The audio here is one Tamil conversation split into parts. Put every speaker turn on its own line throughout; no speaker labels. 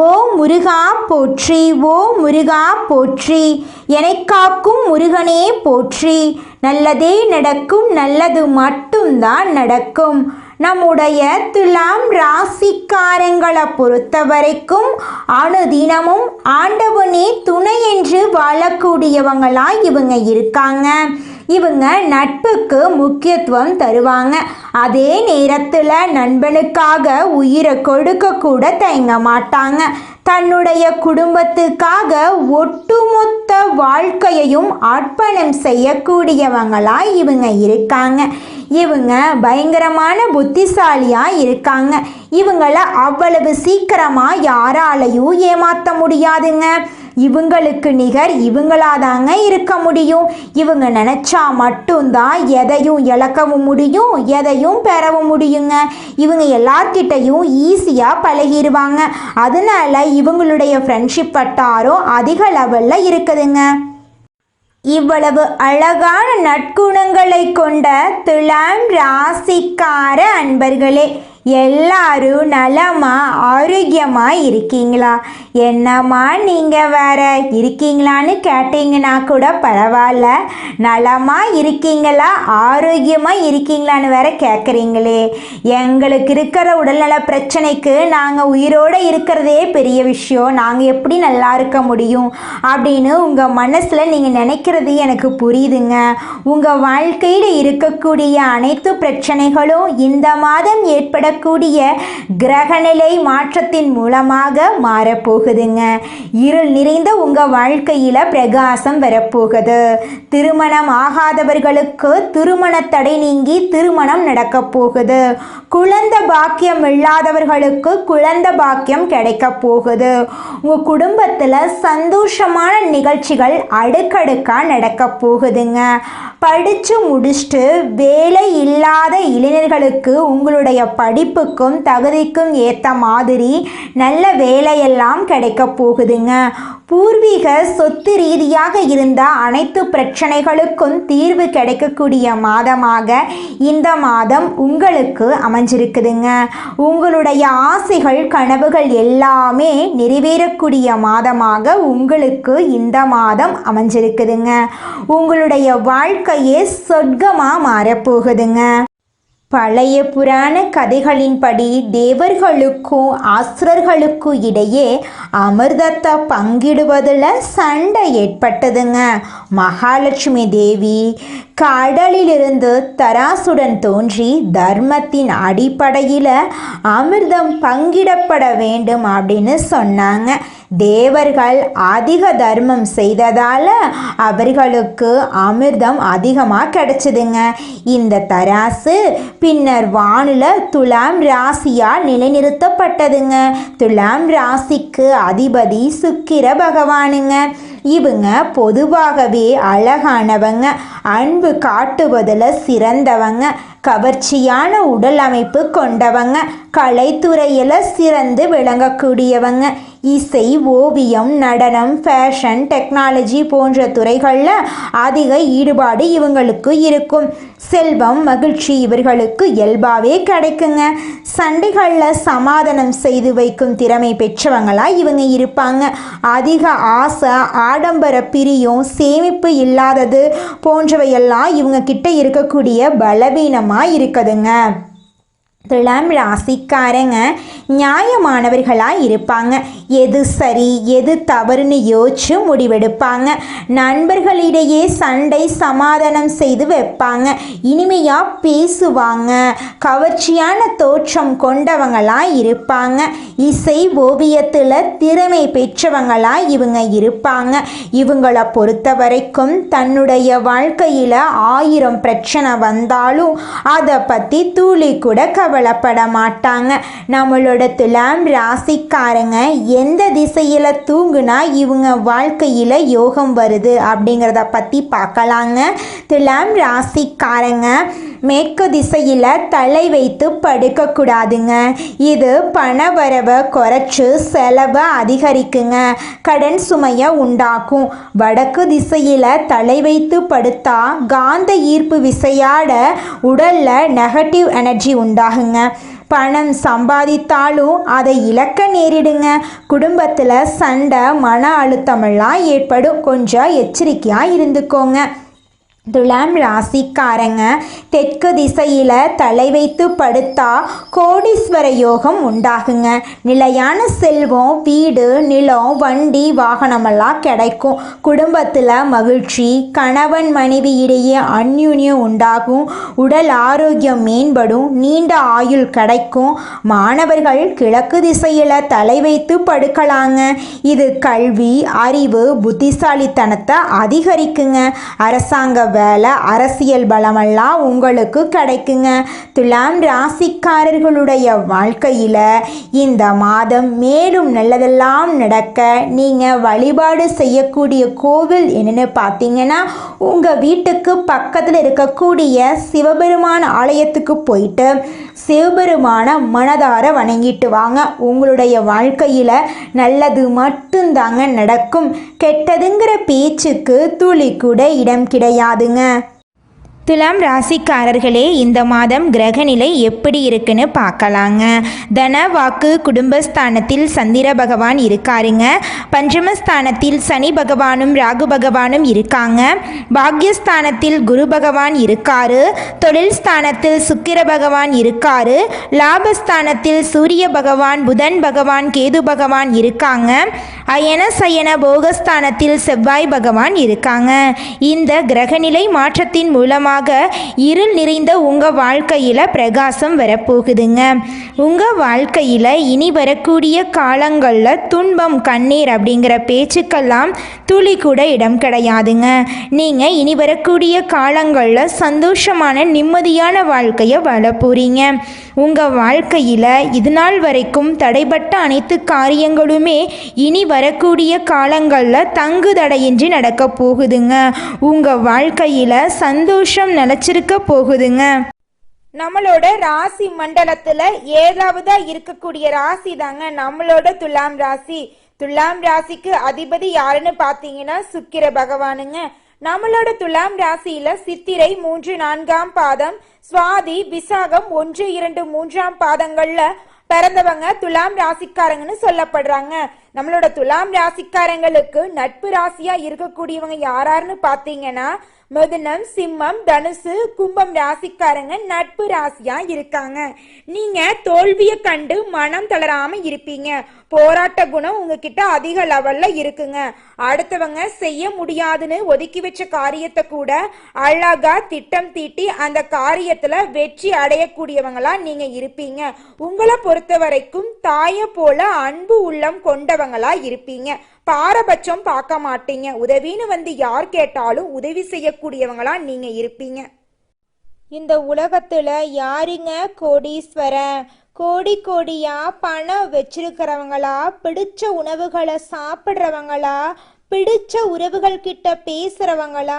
ஓ முருகா போற்றி ஓ முருகா போற்றி எனை காக்கும் முருகனே போற்றி. நல்லதே நடக்கும் நல்லது மட்டும்தான் நடக்கும். நம்முடைய துலாம் ராசிக்காரங்களை பொறுத்த வரைக்கும் அனுதினமும் ஆண்டவனே துணை என்று வாழக்கூடியவங்களாக இவங்க இருக்காங்க. இவங்க நட்புக்கு முக்கியத்துவம் தருவாங்க. அதே நேரத்தில் நண்பனுக்காக உயிரை கொடுக்க கூட தயங்க மாட்டாங்க. தன்னுடைய குடும்பத்துக்காக ஒட்டுமொத்த வாழ்க்கையையும் அர்ப்பணம் செய்யக்கூடியவங்களாக இவங்க இருக்காங்க. இவங்க பயங்கரமான புத்திசாலியாக இருக்காங்க. இவங்கள அவ்வளவு சீக்கிரமாக யாராலையும் ஏமாற்ற முடியாதுங்க. இவங்களுக்கு நிகர் இவங்களாதாங்க இருக்க முடியும். இவங்க நினச்சா மட்டும்தான் எதையும் இழக்கவும் முடியும் எதையும் பெறவும் முடியுங்க. இவங்க எல்லார்கிட்டையும் ஈஸியாக பழகிடுவாங்க அதனால இவங்களுடைய ஃப்ரெண்ட்ஷிப் வட்டாரம் அதிக லெவலில் இருக்குதுங்க. இவ்வளவு அழகான நற்குணங்களை கொண்ட துலாம் ராசிக்கார அன்பர்களே எல்லாரும் நலமா ஆரோக்கியமா இருக்கீங்களா? என்னம்மா நீங்கள் வேற? இருக்கீங்களான்னு கேட்டீங்கன்னா கூட பரவாயில்ல. நலமா இருக்கீங்களா? ஆரோக்கியமாக இருக்கீங்களான்னு வேற கேட்குறீங்களே எங்களுக்கு இருக்கிற உடல்நல பிரச்சனைக்கு நாங்கள் உயிரோடு இருக்கிறதே பெரிய விஷயம். நாங்கள் எப்படி நல்லா இருக்க முடியும் அப்படின்னு உங்கள் மனசில் நீங்கள் நினைக்கிறது எனக்கு புரியுதுங்க. உங்கள் வாழ்க்கையில் இருக்கக்கூடிய அனைத்து பிரச்சனைகளும் இந்த மாதம் ஏற்பட ஏற்படக்கூடிய கிரகநிலை மாற்றத்தின் மூலமாக மாறப்போகுதுங்க. இருள் நிறைந்த உங்கள் வாழ்க்கையில் பிரகாசம் வரப்போகுது. திருமணம் ஆகாதவர்களுக்கு திருமண தடை நீங்கி திருமணம் நடக்கப் போகுது. குழந்த பாக்கியம் இல்லாதவர்களுக்கு குழந்த பாக்கியம் கிடைக்க போகுது. உங்கள் குடும்பத்தில் சந்தோஷமான நிகழ்ச்சிகள் அடுக்கடுக்காக நடக்க போகுதுங்க. படித்து முடிச்சுட்டு வேலை இல்லாத இளைஞர்களுக்கு உங்களுடைய படி படிப்புக்கும் தகுதிக்கும் ஏற்ற மாதிரி நல்ல வேலையெல்லாம் கிடைக்க போகுதுங்க. பூர்வீக சொத்து ரீதியாக இருந்த அனைத்து பிரச்சனைகளுக்கும் தீர்வு கிடைக்கக்கூடிய மாதமாக இந்த மாதம் உங்களுக்கு அமைஞ்சிருக்குதுங்க. உங்களுடைய ஆசைகள் கனவுகள் எல்லாமே நிறைவேறக்கூடிய மாதமாக உங்களுக்கு இந்த மாதம் அமைஞ்சிருக்குதுங்க. உங்களுடைய வாழ்க்கையே சொர்க்கமாக மாறப்போகுதுங்க பழைய புராண கதைகளின்படி தேவர்களுக்கும் ஆசுரர்களுக்கும் இடையே அமிர்தத்தை பங்கிடுவதில் சண்டை ஏற்பட்டதுங்க. மகாலட்சுமி தேவி கடலிலிருந்து தராசுடன் தோன்றி தர்மத்தின் அடிப்படையில் அமிர்தம் பங்கிடப்பட வேண்டும் அப்படின்னு சொன்னாங்க. தேவர்கள் அதிக தர்மம் செய்ததால் அவர்களுக்கு அமிர்தம் அதிகமாக கிடைச்சிதுங்க. இந்த தராசு பின்னர் வானில் துலாம் ராசியால் நிலைநிறுத்தப்பட்டதுங்க. துலாம் ராசிக்கு அதிபதி சுக்கிர பகவானுங்க. இவங்க பொதுவாகவே அழகானவங்க அன்பு காட்டுவதில் சிறந்தவங்க கவர்ச்சியான உடல் அமைப்பு கொண்டவங்க கலைத்துறையில் சிறந்து விளங்கக்கூடியவங்க. இசை ஓவியம் நடனம் ஃபேஷன் டெக்னாலஜி போன்ற துறைகளில் அதிக ஈடுபாடு இவங்களுக்கு இருக்கும். செல்வம் மகிழ்ச்சி இவர்களுக்கு இயல்பாகவே கிடைக்குங்க. சண்டைகளில் சமாதானம் செய்து வைக்கும் திறமை பெற்றவங்களாக இவங்க இருப்பாங்க. அதிக ஆசை ஆடம்பர பிரியம் சேமிப்பு இல்லாதது போன்றவையெல்லாம் இவங்க கிட்ட இருக்கக்கூடிய பலவீனமாக இருக்குதுங்க. துலாம் ராசிக்காரங்க நியாயமானவர்களாக இருப்பாங்க. எது சரி எது தவறுன்னு யோசிச்சு முடிவெடுப்பாங்க. நண்பர்களிடையே சண்டை சமாதானம் செய்து வைப்பாங்க. இனிமையாக பேசுவாங்க. கவர்ச்சியான தோற்றம் கொண்டவங்களாக இருப்பாங்க. இசை ஓவியத்தில் திறமை பெற்றவங்களாக இவங்க இருப்பாங்க. இவங்களை பொறுத்த வரைக்கும் தன்னுடைய வாழ்க்கையில் ஆயிரம் பிரச்சனை வந்தாலும் அதை பற்றி தூளி கூட கவலை கவலைப்பட மாட்டாங்க நம்மளோட துலாம் ராசிக்காரங்க எந்த திசையில் தூங்குனா இவங்க வாழ்க்கையில் யோகம் வருது அப்படிங்கிறத பற்றி பார்க்கலாங்க. துலாம் ராசிக்காரங்க மேற்கு திசையில் தலை வைத்து படுக்கக்கூடாதுங்க. இது பணவரவை குறைச்சு செலவை அதிகரிக்குங்க. கடன் சுமையை உண்டாக்கும். வடக்கு திசையில் தலை வைத்து படுத்தா காந்த ஈர்ப்பு விசையாட உடலில் நெகட்டிவ் எனர்ஜி உண்டாகுங்க. பணம் சம்பாதித்தாலும் அதை இழக்க நேரிடுங்க. குடும்பத்தில் சண்டை மன அழுத்தமெல்லாம் ஏற்படும். கொஞ்சம் எச்சரிக்கையாக இருந்துக்கோங்க. துலாம் ராசிக்காரங்க தெற்கு திசையில் தலை வைத்து படுத்தா கோடீஸ்வர யோகம் உண்டாகுங்க. நிலையான செல்வம் வீடு நிலம் வண்டி வாகனமெல்லாம் கிடைக்கும். குடும்பத்தில் மகிழ்ச்சி கணவன் மனைவி இடையே அந்யுன்யம் உண்டாகும். உடல் ஆரோக்கியம் மேம்படும் நீண்ட ஆயுள் கிடைக்கும். மாணவர்கள் கிழக்கு திசையில் தலை வைத்து படுக்கலாங்க. இது கல்வி அறிவு புத்திசாலித்தனத்தை அதிகரிக்குங்க. அரசாங்க வேலை அரசியல் பலமெல்லாம் உங்களுக்கு கிடைக்குங்க. துலாம் ராசிக்காரர்களுடைய வாழ்க்கையில் இந்த மாதம் மேலும் நல்லதெல்லாம் நடக்க நீங்கள் வழிபாடு செய்யக்கூடிய கோவில் என்னென்னு பார்த்தீங்கன்னா உங்கள் வீட்டுக்கு பக்கத்தில் இருக்கக்கூடிய சிவபெருமான் ஆலயத்துக்கு போயிட்டு சிவபெருமான மனதார வணங்கிட்டு வாங்க. உங்களுடைய வாழ்க்கையில் நல்லது மட்டும்தாங்க நடக்கும். கெட்டதுங்கிற பேச்சுக்கு துளி கூட இடம் கிடையாதுங்க. துலாம் ராசிக்காரர்களே இந்த மாதம் கிரகநிலை எப்படி இருக்குன்னு பார்க்கலாங்க. தன வாக்கு குடும்பஸ்தானத்தில் சந்திர பகவான் இருக்காருங்க. பஞ்சமஸ்தானத்தில் சனி பகவானும் ராகு பகவானும் இருக்காங்க. பாக்யஸ்தானத்தில் குரு பகவான் இருக்காரு. தொழில் ஸ்தானத்தில் சுக்கிர பகவான் இருக்காரு. லாபஸ்தானத்தில் சூரிய பகவான் புதன் பகவான் கேது பகவான் இருக்காங்க. அயன சயன போகஸ்தானத்தில் செவ்வாய் பகவான் இருக்காங்க. இந்த கிரகநிலை மாற்றத்தின் மூலமாக இருள் நிறைந்த உங்கள் வாழ்க்கையில் பிரகாசம் வரப்போகுதுங்க. உங்கள் வாழ்க்கையில் இனி வரக்கூடிய காலங்களில் துன்பம் கண்ணீர் அப்படிங்கிற பேச்சுக்கெல்லாம் துளி கூட இடம் கிடையாதுங்க. நீங்கள் இனி வரக்கூடிய காலங்களில் சந்தோஷமான நிம்மதியான வாழ்க்கையை வாழ போகிறீங்க உங்கள் வாழ்க்கையில் இது நாள் வரைக்கும் தடைப்பட்ட அனைத்து காரியங்களுமே இனி வரக்கூடிய காலங்களில் தங்கு தடையின்றி நடக்க போகுதுங்க. உங்கள் வாழ்க்கையில் சந்தோஷம் நிலச்சிருக்க போகுதுங்க. நம்மளோட ராசி மண்டலத்துல ஏழாவதா இருக்கக்கூடிய ராசி தாங்க நம்மளோட துலாம் ராசி. துலாம் ராசிக்கு அதிபதி யாருன்னு பாத்தீங்கன்னா சுக்கிர பகவானுங்க. நம்மளோட துலாம் ராசியில சித்திரை மூன்று நான்காம் பாதம் சுவாதி விசாகம் ஒன்று இரண்டு மூன்றாம் பாதங்கள்ல பிறந்தவங்க துலாம் ராசிக்காரங்கன்னு சொல்லப்படுறாங்க. நம்மளோட துலாம் ராசிக்காரங்களுக்கு நட்பு ராசியா இருக்கக்கூடியவங்க யாராருன்னு பாத்தீங்கன்னா மிதுனம் சிம்மம் தனுசு கும்பம் ராசிக்காரங்க நட்பு ராசியா இருக்காங்க. நீங்க தோல்வியை கண்டு மனம் தளராம இருப்பீங்க. போராட்ட குணம் உங்ககிட்ட அதிக லெவல்ல இருக்குங்க. அடுத்தவங்க செய்ய முடியாதுன்னு ஒதுக்கி வச்ச காரியத்தை கூட அழகா திட்டம் தீட்டி அந்த காரியத்துல வெற்றி அடையக்கூடியவங்களா நீங்க இருப்பீங்க. உங்களை பொறுத்த வரைக்கும் தாயை போல அன்பு உள்ளம் கொண்டவங்களா இருப்பீங்க. பாரபட்சம் பார்க்க மாட்டீங்க. உதவின்னு வந்து யார் கேட்டாலும் உதவி செய்யக்கூடியவங்களா நீங்க இருப்பீங்க. இந்த உலகத்துல யாருங்க கோடீஸ்வரன்? கோடி கோடியா பணம் வச்சிருக்கிறவங்களா? பிடிச்ச உணவுகளை சாப்பிட்றவங்களா? பிடிச்ச உறவுகள் கிட்ட பேசுறவங்களா?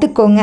கற்றுக்கோங்க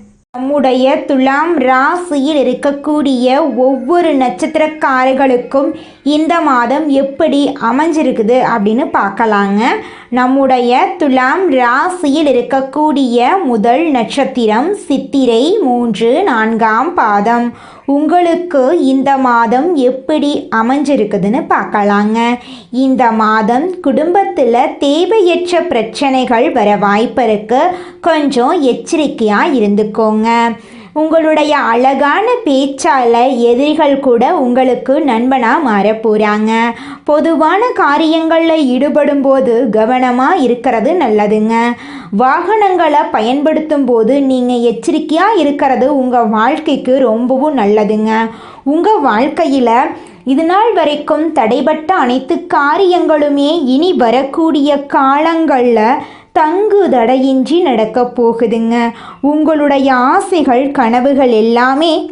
நம்முடைய துலாம் ராசியில் இருக்கக்கூடிய ஒவ்வொரு நட்சத்திரக்காரர்களுக்கும் இந்த மாதம் எப்படி அமைஞ்சிருக்குது அப்படின்னு பார்க்கலாங்க. நம்முடைய துலாம் ராசியில் இருக்கக்கூடிய முதல் நட்சத்திரம் சித்திரை மூன்று நான்காம் பாதம். உங்களுக்கு இந்த மாதம் எப்படி அமைஞ்சிருக்குதுன்னு பார்க்கலாங்க. இந்த மாதம் குடும்பத்தில் தேவையற்ற பிரச்சனைகள் வர வாய்ப்பு இருக்கு. கொஞ்சம் எச்சரிக்கையாக இருந்துக்கோங்க. உங்களுடைய அழகான பேச்சால் எதிரிகள் கூட உங்களுக்கு நண்பனாக மாற போகிறாங்க பொதுவான காரியங்களில் ஈடுபடும் போது கவனமாக இருக்கிறது நல்லதுங்க. வாகனங்களை பயன்படுத்தும் போது நீங்கள் எச்சரிக்கையாக இருக்கிறது உங்கள் வாழ்க்கைக்கு ரொம்பவும் நல்லதுங்க. உங்கள் வாழ்க்கையில் இது நாள் வரைக்கும் தடைபட்ட அனைத்து காரியங்களுமே இனி வரக்கூடிய காலங்களில் தங்கு தடையின்றி நடக்கப் போகுதுங்க. உங்களுடைய ஆசைகள் கனவுகள் எல்லாமே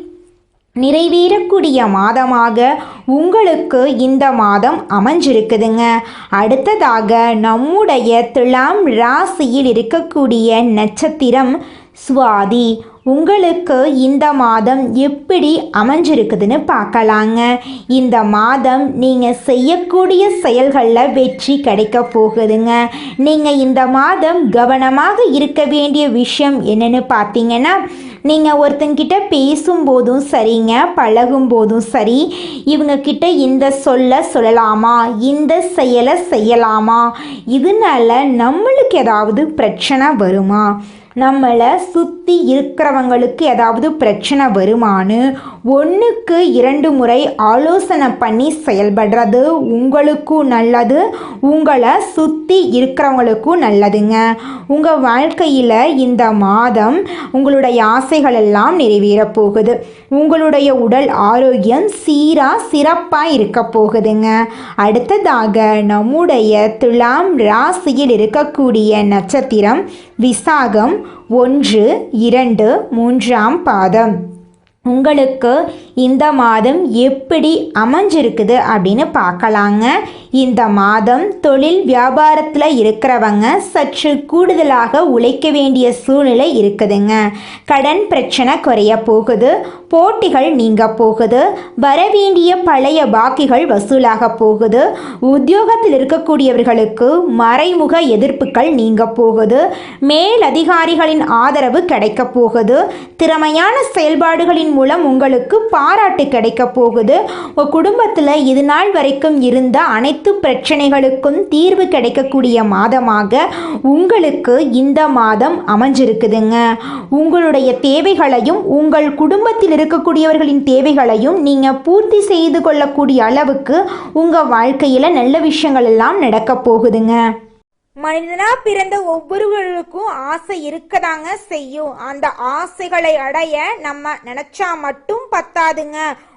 நிறைவேறக்கூடிய மாதமாக உங்களுக்கு இந்த மாதம் அமைஞ்சிருக்குதுங்க. அடுத்ததாக நம்முடைய துலாம் ராசியில் இருக்கக்கூடிய நட்சத்திரம் சுவாதி. உங்களுக்கு இந்த மாதம் எப்படி அமைஞ்சிருக்குதுன்னு பார்க்கலாங்க. இந்த மாதம் நீங்கள் செய்யக்கூடிய செயல்களில் வெற்றி கிடைக்க போகுதுங்க. நீங்கள் இந்த மாதம் கவனமாக இருக்க வேண்டிய விஷயம் என்னென்னு பார்த்தீங்கன்னா நீங்கள் ஒருத்தங்கிட்ட பேசும்போதும் சரிங்க பழகும் போதும் சரி. இவங்கக்கிட்ட இந்த சொல்ல சொல்லலாமா? இந்த செயலை செய்யலாமா? இதனால நம்மளுக்கு ஏதாவது பிரச்சனை வருமா? நம்மளை சுற்றி இருக்கிறவங்களுக்கு ஏதாவது பிரச்சனை வருமானு ஒன்றுக்கு இரண்டு முறை ஆலோசனை பண்ணி செயல்படுறது உங்களுக்கும் நல்லது உங்களை சுற்றி இருக்கிறவங்களுக்கும் நல்லதுங்க. உங்கள் வாழ்க்கையில் இந்த மாதம் உங்களுடைய ஆசைகள் எல்லாம் நிறைவேறப் போகுது. உங்களுடைய உடல் ஆரோக்கியம் சீராக சிறப்பாக இருக்க போகுதுங்க. அடுத்ததாக நம்முடைய துலாம் ராசியில் இருக்கக்கூடிய நட்சத்திரம் விசாகம் ஒன்று இரண்டு மூன்றாம் பாதம். உங்களுக்கு இந்த மாதம் எப்படி அமைஞ்சிருக்குது அப்படின்னு பார்க்கலாங்க. இந்த மாதம் தொழில் வியாபாரத்தில் இருக்கிறவங்க சற்று கூடுதலாக உழைக்க வேண்டிய சூழ்நிலை இருக்குதுங்க. கடன் பிரச்சனை குறைய போகுது. போட்டிகள் நீங்க போகுது வரவேண்டிய பழைய பாக்கிகள் வசூலாக போகுது உத்தியோகத்தில் இருக்கக்கூடியவர்களுக்கு மறைமுக எதிர்ப்புகள் நீங்க போகுது மேல் அதிகாரிகளின் ஆதரவு கிடைக்க போகுது திறமையான செயல்பாடுகளின் மூலம் உங்களுக்கு பாராட்டு கிடைக்க போகுது உங்கள் குடும்பத்தில் இது நாள் வரைக்கும் இருந்த அனைத்து பிரச்சனைகளுக்கும் தீர்வு கிடைக்கக்கூடிய மாதமாக உங்களுக்கு இந்த மாதம் அமைஞ்சிருக்குதுங்க. உங்களுடைய தேவைகளையும் உங்கள் குடும்பத்தில் இருக்கக்கூடியவர்களின் தேவைகளையும் நீங்கள் பூர்த்தி செய்து கொள்ளக்கூடிய அளவுக்கு உங்கள் வாழ்க்கையில் நல்ல விஷயங்கள் எல்லாம் நடக்க போகுதுங்க. மனிதனா பிறந்த ஒவ்வொருவருக்கும் ஆசை இருக்கதாங்க செய்யும். அந்த ஆசைகளை அடைய நம்ம நினைச்சா மட்டும் பத்தாதுங்க.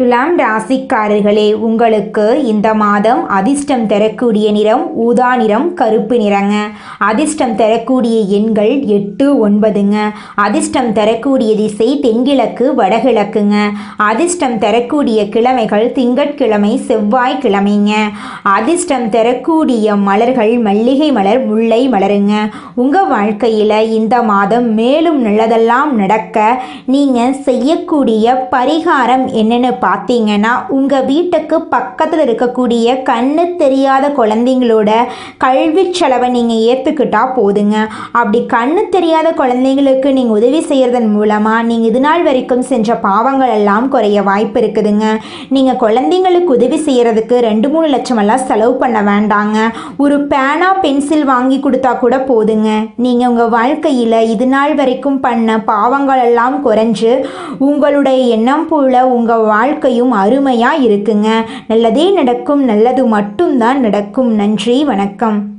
துலாம் ராசிக்காரர்களே உங்களுக்கு இந்த மாதம் அதிர்ஷ்டம் தரக்கூடிய நிறம் ஊதா நிறம் கருப்பு நிறங்க. அதிர்ஷ்டம் தரக்கூடிய எண்கள் எட்டு ஒன்பதுங்க. அதிர்ஷ்டம் தரக்கூடிய திசை தென்கிழக்கு வடகிழக்குங்க. அதிர்ஷ்டம் தரக்கூடிய கிழமைகள் திங்கட்கிழமை செவ்வாய் கிழமைங்க அதிர்ஷ்டம் தரக்கூடிய மலர்கள் மல்லிகை மலர் முல்லை மலருங்க. உங்கள் வாழ்க்கையில் இந்த மாதம் மேலும் நல்லதெல்லாம் நடக்க நீங்கள் செய்யக்கூடிய பரிகாரம் என்னென்னு பார்த்தீங்கன்னா உங்கள் வீட்டுக்கு பக்கத்தில் இருக்கக்கூடிய கண்ணு தெரியாத குழந்தைங்களோட கல்வி செலவை நீங்கள் ஏற்றுக்கிட்டால் போதுங்க. அப்படி கண்ணு தெரியாத குழந்தைங்களுக்கு நீங்கள் உதவி செய்கிறதன் மூலமாக நீங்கள் இது நாள் வரைக்கும் செஞ்ச பாவங்கள் எல்லாம் குறைய வாய்ப்பு இருக்குதுங்க. நீங்கள் குழந்தைங்களுக்கு உதவி செய்கிறதுக்கு ரெண்டு மூணு லட்சமெல்லாம் செலவு பண்ண வேண்டாங்க. ஒரு பேனா பென்சில் வாங்கி கொடுத்தா கூட போதுங்க. நீங்கள் உங்கள் வாழ்க்கையில் இது நாள் வரைக்கும் பண்ண பாவங்கள் எல்லாம் குறைஞ்சு உங்களுடைய எண்ணம் போல உங்கள் வாழ்க்கை வாழ்க்கையும் அருமையாக இருக்குங்க நல்லதே நடக்கும் நல்லது மட்டும்தான் நடக்கும். நன்றி வணக்கம்.